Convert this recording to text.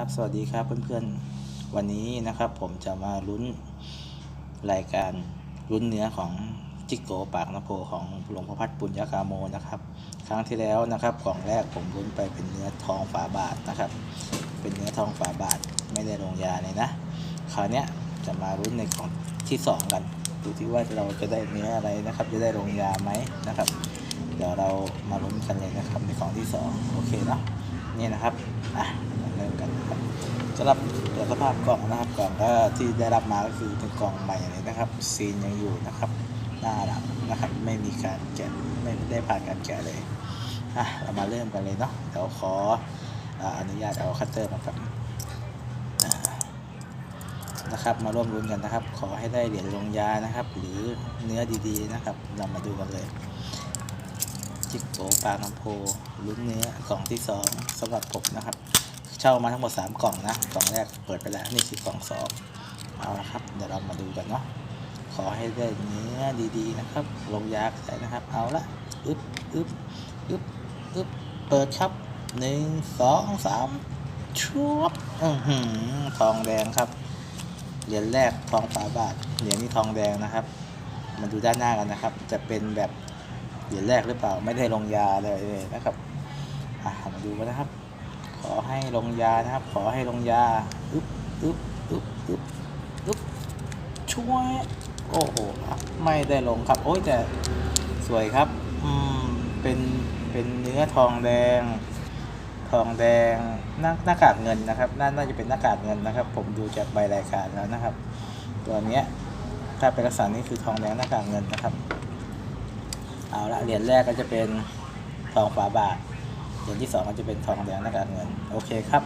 ครับสวัสดีครับเพื่อนๆ วันนี้นะครับผมจะมาลุ้นรายการลุ้นเนื้อของจิกโกปากนโพของหลวงพ่อพัดปุญญากาโมนะครับ ครั้งที่แล้วนะครับกล่องแรกผมลุ้นไปเป็นเนื้อทองฝาบาทนะครับ เป็นเนื้อทองฝาบาทไม่ได้ลงยาเลยนะคราวนี้จะมาลุ้นในกล่องที่สองกันดูที่ว่าเราจะได้เนื้ออะไรนะครับ จะได้ลงยาไหมนะครับ เดี๋ยวเรามาลุ้นกันเลยนะครับในกล่องที่สองโอเคเนาะนี่นะครับอะเริ่มกัน สำหรับตัวสภาพกล่องนะครับกล่องก็ที่ได้รับมาก็คือเป็นกล่องใหม่เลยนะครับซีนยังอยู่นะครับหน้าหลังนะครับ ไม่มีการแกะไม่ได้ผ่านการแกะเลยอะเรามาเริ่มกันเลยเนาะเดี๋ยวขอออนุญาตเอาคัตเตอร์มาครับนะครับ มาร่วมรุ้นกันนะครับ ขอให้ได้เหรียญลงยานะครับ หรือเนื้อดีๆนะครับ เรามาดูกันเลย จิกโกปลาน้ำโพลุ้นเนื้อกล่องที่สองสำหรับผมนะครับ เช่ามาทั้งหมด 3 กล่องนะ กล่องแรกเปิดไปแล้ว นี่คือกล่องสองเอาละครับ เดี๋ยวเรามาดูกันเนาะ ขอให้ได้เนื้อดีๆนะครับ ลงยาใส่นะครับ เอาละอึ๊บอึ๊บอึ๊บอึ๊บเปิดครับหนึ่งสองสามชุบอือหือทองแดงครับ เหรียญแรกทองฝาบาท เหรียญนี้ทองแดงนะครับ มาดูด้านหน้ากันนะครับ จะเป็นแบบเหรียญแรกหรือเปล่า ไม่ได้ลงยาเลยนะครับ อะมาดูกันนะครับ อให้ลงยานะครับ ขอให้ลงยาอึ๊บอึ๊บอึ๊บอึ๊บอึ๊บช่วยโอ้โหไม่ได้ลงครับ โอ้ยแต่สวยครับ อืม เป็นเป็นเนื้อทองแดง ทองแดงหน้าหน้ากากเงินนะครับน่าน่าจะเป็นหน้ากากเงินนะครับ ผมดูจากใบรายการแล้วนะครับ ตัวเนี้ยถ้าเป็นลักษณะนี้คือทองแดงหน้ากากเงินนะครับ เอาละเหรียญแรกก็จะเป็นทองฝาบาท เหรียญที่สองก็จะเป็นทองแดงหน้าการเงิน โอเคครับ